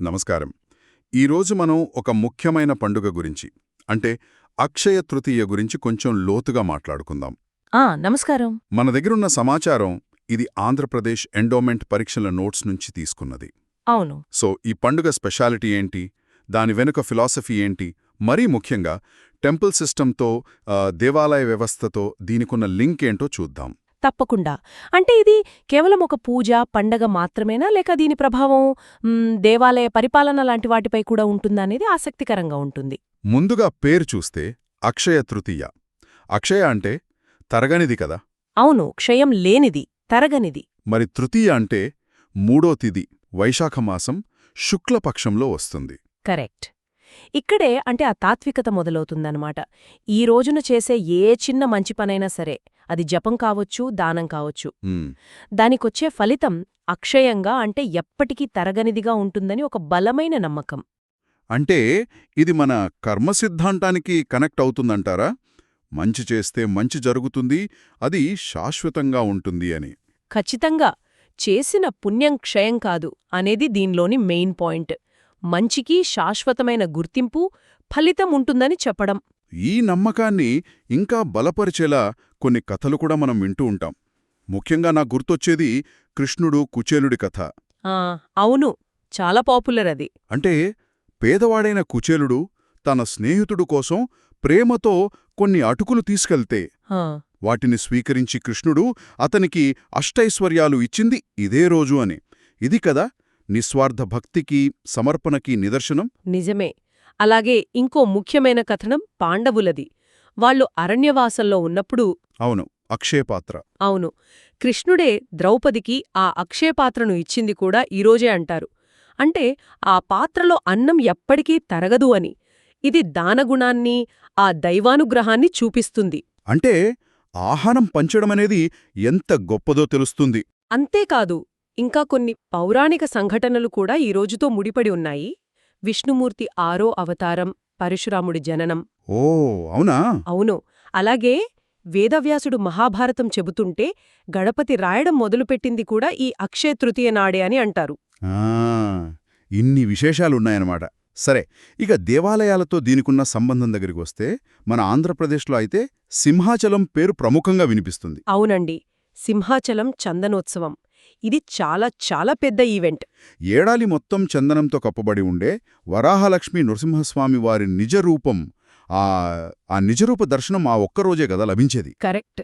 నమస్కారం. ఈరోజు మనం ఒక ముఖ్యమైన పండుగ గురించి అంటే అక్షయ తృతీయ గురించి కొంచెం లోతుగా మాట్లాడుకుందాం. ఆ నమస్కారం. మన దగ్గరున్న సమాచారం ఇది ఆంధ్రప్రదేశ్ ఎండోమెంట్ పరీక్షల నోట్స్ నుంచి తీసుకున్నది. అవును. సో ఈ పండుగ స్పెషాలిటీ ఏంటి? దాని వెనుక ఫిలాసఫీ ఏంటి? మరీ ముఖ్యంగా టెంపుల్ సిస్టంతో దేవాలయ వ్యవస్థతో దీనికున్న లింక్ ఏంటో చూద్దాం. తప్పకుండా. అంటే ఇది కేవలం ఒక పూజ పండగ మాత్రమేనా? లేక దీని ప్రభావం దేవాలయ పరిపాలన లాంటి వాటిపై కూడా ఉంటుందా అనేది ఆసక్తికరంగా ఉంటుంది. ముందుగా పేరు చూస్తే అక్షయ తృతీయ. అక్షయ అంటే తరగనిది కదా? అవును క్షయం లేనిది తరగనిది. మరి తృతీయ అంటే మూడో తిది వైశాఖమాసం శుక్లపక్షంలో వస్తుంది. కరెక్ట్. ఇక్కడే అంటే ఆ తాత్వికత మొదలవుతుందన్నమాట. ఈ రోజున చేసే ఏ చిన్న మంచి పనైనా సరే అది జపం కావచ్చు దానం కావచ్చు. దానికొచ్చే ఫలితం అక్షయంగా అంటే ఎప్పటికీ తరగనిదిగా ఉంటుందని ఒక బలమైన నమ్మకం. అంటే ఇది మన కర్మ సిద్ధాంతానికి కనెక్ట్ అవుతుందంటారా? మంచి చేస్తే మంచి జరుగుతుంది అది శాశ్వతంగా ఉంటుంది అని. ఖచ్చితంగా. చేసిన పుణ్యం క్షయం కాదు అనేది దీనిలోని మెయిన్ పాయింట్. మంచికి శాశ్వతమైన గుర్తింపు ఫలితం ఉంటుందని చెప్పడం. ఈ నమ్మకాన్ని ఇంకా బలపరిచేలా కొన్ని కథలు కూడా మనం వింటూ ఉంటాం. ముఖ్యంగా నాకు గుర్తొచ్చేది కృష్ణుడు కుచేలుడి కథ. ఆ అవును. చాలా పాపులర్ అది. అంటే పేదవాడైన కుచేలుడు తన స్నేహితుడు కోసం ప్రేమతో కొన్ని అటుకులు తీసుకెళ్తే వాటిని స్వీకరించి కృష్ణుడు అతనికి అష్టైశ్వర్యాలు ఇచ్చింది ఇదే రోజు అని. ఇది కదా నిస్వార్థ భక్తికి సమర్పణకి నిదర్శనం? నిజమే. అలాగే ఇంకో ముఖ్యమైన కథనం పాండవులది. వాళ్ళు అరణ్యవాసంలో ఉన్నప్పుడు అవును అక్షయపాత్ర. అవును. కృష్ణుడే ద్రౌపదికి ఆ అక్షయపాత్రను ఇచ్చింది కూడా ఈరోజే అంటారు. అంటే ఆ పాత్రలో అన్నం ఎప్పటికీ తరగదు అని. ఇది దానగుణాన్ని ఆ దైవానుగ్రహాన్ని చూపిస్తుంది. అంటే ఆహారం పంచడమనేది ఎంత గొప్పదో తెలుస్తుంది. అంతేకాదు ఇంకా కొన్ని పౌరాణిక సంఘటనలు కూడా ఈ రోజుతో ముడిపడి ఉన్నాయి. విష్ణుమూర్తి ఆరో అవతారం పరశురాముడి జననం. ఓ అవునా? అవును. అలాగే వేదవ్యాసుడు మహాభారతం చెబుతుంటే గణపతి రాయడం మొదలుపెట్టింది కూడా ఈ అక్షయ తృతీయ నాడే అని అంటారు. ఆ, ఇన్ని విశేషాలున్నాయన్నమాట. సరే ఇక దేవాలయాలతో దీనికున్న సంబంధం దగ్గరికి వస్తే మన ఆంధ్రప్రదేశ్లో అయితే సింహాచలం పేరు ప్రముఖంగా వినిపిస్తుంది. అవునండి. సింహాచలం చందనోత్సవం. ఇది చాలా చాలా పెద్ద ఈవెంట్. ఏడాలి మొత్తం చందనంతో కప్పబడి ఉండే వరాహలక్ష్మి నృసింహస్వామి వారి నిజరూపం ఆ ఆ నిజరూప దర్శనం ఆ ఒక్కరోజే కదా లభించేది. కరెక్ట్.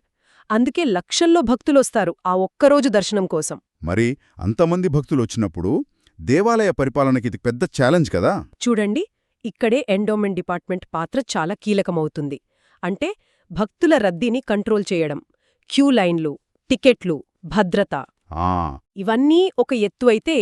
అందుకే లక్షల్లో భక్తులొస్తారు ఆ ఒక్కరోజు దర్శనం కోసం. మరి అంతమంది భక్తులు వచ్చినప్పుడు దేవాలయ పరిపాలనకి ఇది పెద్ద ఛాలెంజ్ కదా? చూడండి ఇక్కడే ఎండోమెంట్ డిపార్ట్మెంట్ పాత్ర చాలా కీలకమవుతుంది. అంటే భక్తుల రద్దీని కంట్రోల్ చేయడం. క్యూ లైన్లు టికెట్లు భద్రత. ఇవన్నీ ఒక ఎత్తు అయితే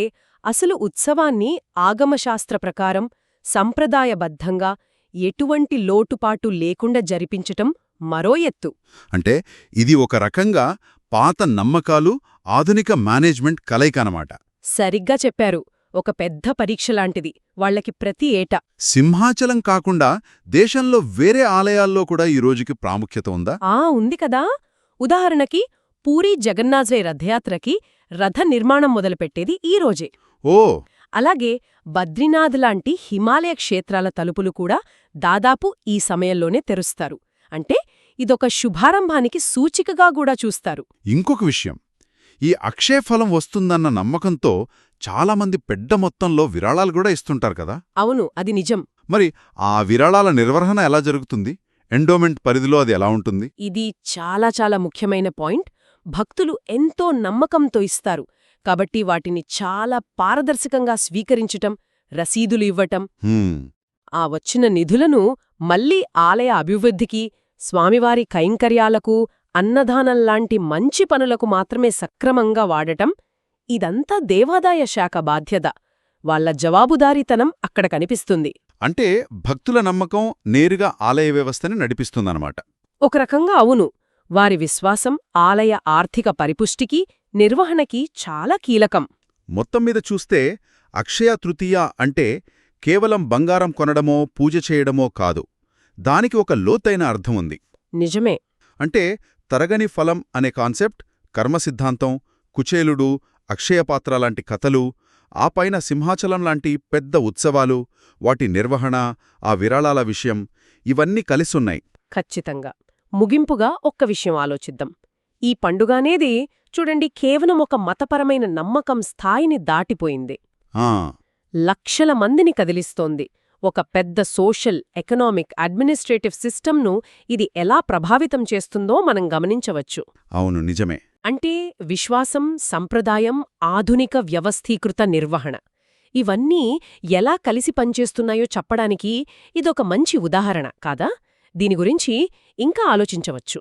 అసలు ఉత్సవాన్ని ఆగమశాస్త్ర ప్రకారం సంప్రదాయబద్ధంగా ఎటువంటి లోటుపాటు లేకుండా జరిపించటం మరో ఎత్తు. అంటే ఇది ఒక రకంగా పాత నమ్మకాలు ఆధునిక మేనేజ్మెంట్ కలయిక అన్నమాట సరిగ్గా చెప్పారు. ఒక పెద్ద పరీక్షలాంటిది వాళ్ళకి ప్రతి ఏటా. సింహాచలం కాకుండా దేశంలో వేరే ఆలయాల్లో కూడా ఈ రోజుకి ప్రాముఖ్యత ఉందా? ఆ ఉంది కదా. ఉదాహరణకి పూరీ జగన్నాథ్వై రథయాత్రకి రథ నిర్మాణం మొదలుపెట్టేది ఈ రోజే. ఓ! అలాగే బద్రీనాథ్ లాంటి హిమాలయ క్షేత్రాల తలుపులు కూడా దాదాపు ఈ సమయంలోనే తెరుస్తారు. అంటే ఇదొక శుభారంభానికి సూచికగా కూడా చూస్తారు. ఇంకొక విషయం. ఈ అక్షయ ఫలం వస్తుందన్న నమ్మకంతో చాలామంది పెద్ద మొత్తంలో విరాళాలు కూడా ఇస్తుంటారు కదా? అవును అది నిజం. మరి ఆ విరాళాల నిర్వహణ ఎలా జరుగుతుంది? ఎండోమెంట్ పరిధిలో అది ఎలా ఉంటుంది? ఇది చాలా చాలా ముఖ్యమైన పాయింట్. భక్తులు ఎంతో నమ్మకంతో ఇస్తారు. కాబట్టి వాటిని చాలా పారదర్శకంగా స్వీకరించటం రసీదులు ఇవ్వటం ఆ వచ్చిన నిధులను మళ్ళీ ఆలయ అభివృద్ధికి స్వామివారి కైంకర్యాలకు అన్నదానంలాంటి మంచి పనులకు మాత్రమే సక్రమంగా వాడటం ఇదంతా దేవాదాయ శాఖ బాధ్యత. వాళ్ళ జవాబుదారీతనం అక్కడ కనిపిస్తుంది. అంటే భక్తుల నమ్మకం నేరుగా ఆలయ వ్యవస్థని నడిపిస్తుందన్నమాట. ఒక రకంగా అవును. వారి విశ్వాసం ఆలయ ఆర్థిక పరిపుష్టికి నిర్వహణకి చాలా కీలకం. మొత్తం మీద చూస్తే అక్షయ తృతీయ అంటే కేవలం బంగారం కొనడమో పూజ చేయడమో కాదు. దానికి ఒక లోతైన అర్థం ఉంది. నిజమే. అంటే తరగని ఫలం అనే కాన్సెప్ట్ కర్మ సిద్ధాంతం కుచేలుడు అక్షయపాత్ర లాంటి కథలు ఆ పైన సింహాచలం లాంటి పెద్ద ఉత్సవాలు వాటి నిర్వహణ ఆ విరాళాల విషయం ఇవన్నీ కలిసున్నాయి. ఖచ్చితంగా. ముగింపుగా ఒక్క విషయం ఆలోచిద్దాం. ఈ పండుగనేది చూడండి కేవలం ఒక మతపరమైన నమ్మకం స్థాయిని దాటిపోయింది. లక్షల మందిని కదిలిస్తోంది. ఒక పెద్ద సోషల్ ఎకనామిక్ అడ్మినిస్ట్రేటివ్ సిస్టమ్ను ఇది ఎలా ప్రభావితం చేస్తుందో మనం గమనించవచ్చు. అవును నిజమే. అంటే విశ్వాసం సంప్రదాయం ఆధునిక వ్యవస్థీకృత నిర్వహణ. ఇవన్నీ ఎలా కలిసి పనిచేస్తున్నాయో చెప్పడానికి ఇదొక మంచి ఉదాహరణ కాదా? దీని గురించి ఇంకా ఆలోచించవచ్చు.